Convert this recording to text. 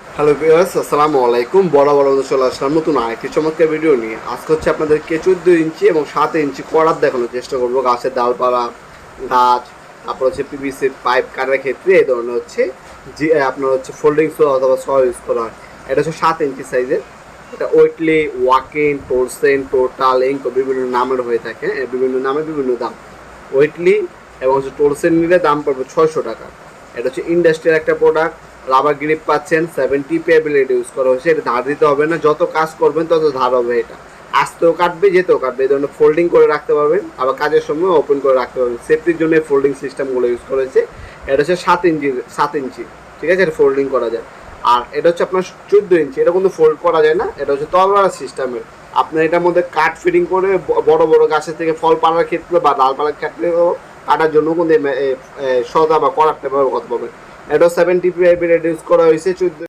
Hello viewers আসসালামু আলাইকুম। বড় বড় চলে আসলাম নতুন আরেকটি চমৎকার ভিডিও নিয়ে। আজকে হচ্ছে আপনাদেরকে চোদ্দ ইঞ্চি এবং সাত ইঞ্চি করার দেখানোর চেষ্টা করব। গাছের ডালপালা গাছ তারপর হচ্ছে পিভিসি পাইপ কাটার ক্ষেত্রে এই ধরনের হচ্ছে যে আপনার হচ্ছে ফোল্ডিং সো অথবা স ইউজ করা হয়। এটা হচ্ছে সাত ইঞ্চি সাইজের এটা ওয়েটলি ওয়াকিং টোরসেন টোটাল ইঙ্ক বিভিন্ন নামের হয়ে থাকে। হ্যাঁ, বিভিন্ন নামে বিভিন্ন দাম। ওয়েটলি এবং হচ্ছে টোরসেন নিলে দাম পড়বে ছয়শো টাকা। এটা হচ্ছে ইন্ডাস্ট্রিয়াল একটা প্রোডাক্ট রাবার গ্রিপ পাচ্ছেন সেভেন্টি পেবিলিটি ইউজ করা হয়েছে, এটা ধার দিতে হবে না, যত কাজ করবেন তত ধার হবে এটা। আসতেও কাটবে, যেতেও কাটবে, এই ধরনের ফোল্ডিং করে রাখতে পারবেন, আবার কাজের সময় ওপেন করে রাখতে পারবেন। সেফটির জন্য ফোল্ডিং সিস্টেমগুলো ইউজ করেছে এটা হচ্ছে সাত ইঞ্চি সাত ইঞ্চি, ঠিক আছে? এটা ফোল্ডিং করা যায়। আর এটা হচ্ছে আপনার চোদ্দ ইঞ্চি, এটা কিন্তু ফোল্ড করা যায় না, এটা হচ্ছে তলবার সিস্টেমের আপনার এটার মধ্যে কাঠ ফিটিং করে বড় বড় গাছের থেকে ফল পাড়ার ক্ষেত্রে বা ডাল পাড়ার ক্ষেত্রে কাটার জন্য কোনো সদা বা করারটা ব্যবহার করতে পারবেন এটা সেভেন্টি ফাইভে রেডিউস করা হয়েছে, চোদ্দ